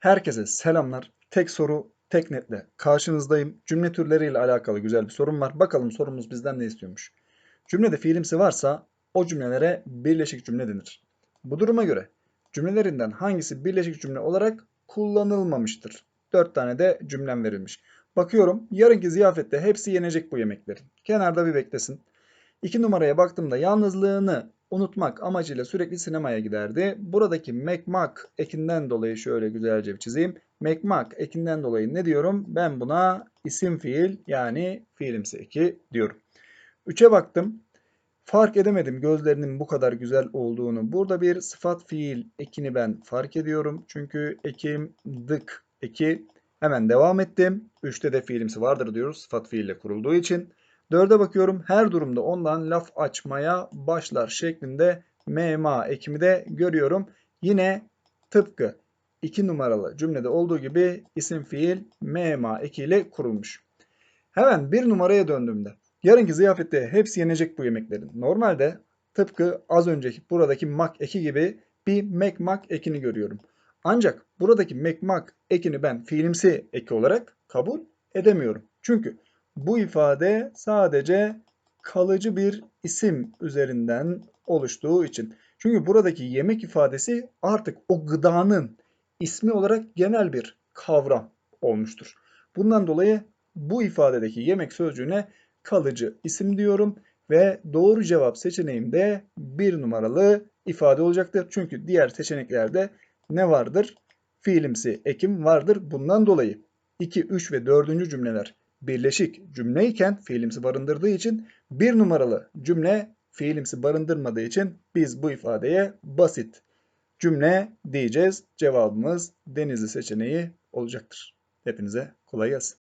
Herkese selamlar. Tek soru, tek netle karşınızdayım. Cümle türleriyle alakalı güzel bir sorum var. Bakalım sorumuz bizden ne istiyormuş. Cümlede fiilimsi varsa o cümlelere birleşik cümle denir. Bu duruma göre cümlelerinden hangisi birleşik cümle olarak kullanılmamıştır? 4 tane de cümlem verilmiş. Bakıyorum yarınki ziyafette hepsi yenecek bu yemeklerin. Kenarda bir beklesin. 2 numaraya baktığımda yalnızlığını unutmak amacıyla sürekli sinemaya giderdi. Buradaki mekmak ekinden dolayı şöyle güzelce bir çizeyim. Mekmak ekinden dolayı ne diyorum? Ben buna isim fiil yani fiilimsi eki diyorum. 3'e baktım. Fark edemedim gözlerinin bu kadar güzel olduğunu. Burada bir sıfat fiil ekini ben fark ediyorum. Çünkü ekim dık eki. Hemen devam ettim. 3'te de fiilimsi vardır diyoruz sıfat fiille kurulduğu için. Dörde bakıyorum her durumda ondan laf açmaya başlar şeklinde mema ekimi de görüyorum. Yine tıpkı 2 numaralı cümlede olduğu gibi isim fiil mema ekiyle kurulmuş. Hemen bir numaraya döndüğümde yarınki ziyafette hepsi yenecek bu yemeklerin. Normalde tıpkı az önceki buradaki mak eki gibi bir mekmak ekini görüyorum. Ancak buradaki mekmak ekini ben fiilimsi eki olarak kabul edemiyorum. Çünkü bu ifade sadece kalıcı bir isim üzerinden oluştuğu için. Çünkü buradaki yemek ifadesi artık o gıdanın ismi olarak genel bir kavram olmuştur. Bundan dolayı bu ifadedeki yemek sözcüğüne kalıcı isim diyorum ve doğru cevap seçeneğim de bir numaralı ifade olacaktır. Çünkü diğer seçeneklerde ne vardır? Fiilimsi ekim vardır. Bundan dolayı 2, 3 ve 4. cümleler birleşik cümleyken fiilimsi barındırdığı için bir numaralı cümle fiilimsi barındırmadığı için biz bu ifadeye basit cümle diyeceğiz. Cevabımız denizli seçeneği olacaktır. Hepinize kolay gelsin.